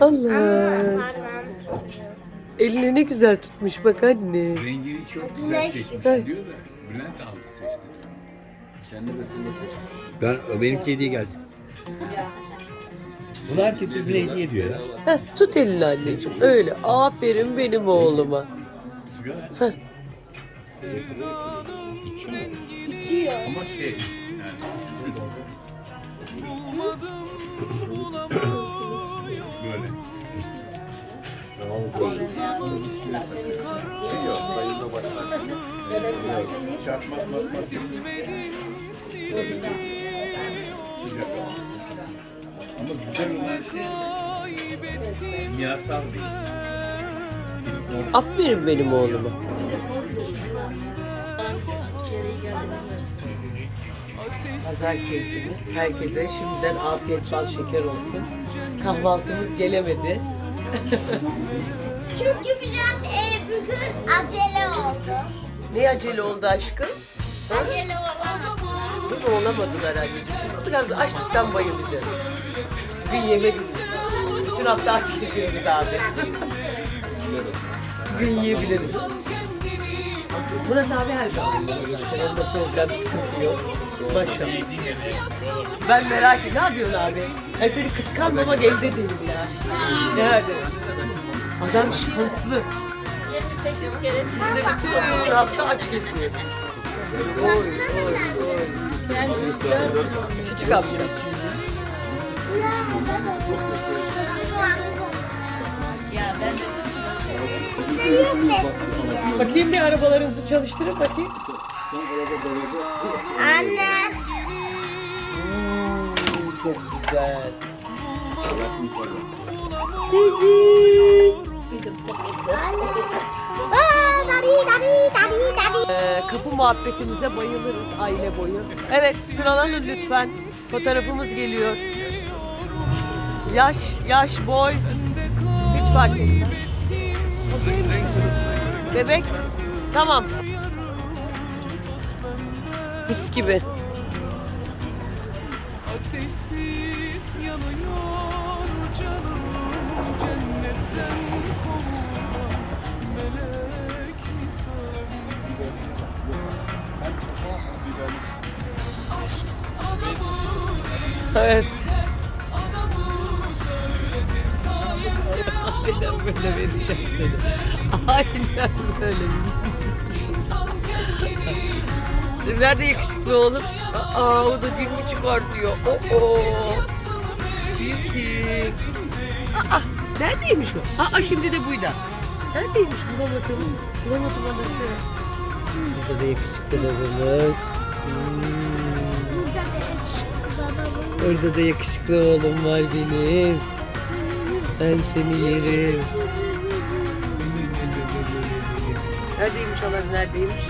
Allah. Eline ne güzel tutmuş bak anne. Rengini çok güzel seçmiş diyor da Bülent aldı seçti. Kendi de sınırlı seçmiş. Ben benimki hediye geldi. Bunu herkes birbirine hediye ediyor ya. Heh, tut elini anneciğim. Öyle. Aferin benim oğluma. Sigara. İçiyor. Ama şey yani olan şey kimyasal değil. Aferin benim oğluma. Pazar keyfimiz herkese şimdiden afiyet bal şeker olsun. Kahvaltımız gelemedi. Çünkü biraz e, bugün acele oldu. Ne acele oldu aşkım? Acele oldu. Bugün olamadılar anneciğim. Biraz açlıktan bayılacağız. Bir yemek bütün hafta aç geziyoruz abi. Bugün yiyebiliriz. Murat abi her zaman. Onda problem sıkıntı yok. Maşallah. Ben merak ediyorum. Ne yapıyorsun abi? Ben seni kıskanmamak elde değil ya. Yani. Adam şanslı. 28 kere Biz de bütün hafta aç geziyoruz. Oy oy oy. Küçük amca. Bakayım bir arabalarınızı çalıştırın bakayım. Anne. Oo, çok güzel. Ee, kapı muhabbetimize bayılırız aile boyu. Evet sıralanın lütfen. Fotoğrafımız geliyor. Yaş, yaş, boy. Hiç fark etmez. Bebek. Tamam. Mis gibi. Ateşsiz yanıyor canım Cennetten kovulma melek misali Aşk adamı Evet. Aynen böyle vereceğim seni. Aynen böyle. Nerede yakışıklı oğlum? Aa o da dilini çıkartıyor. Oo. Çirkin. Aa neredeymiş bu? Aa şimdi de buydu. Neredeymiş bulamadım. Bulamadım anası. Burada da yakışıklı babamız. Hmm. Burada da yakışıklı babamın. Orada da yakışıklı oğlum var benim. Ben seni yerim. Neredeymiş Allah neredeymiş?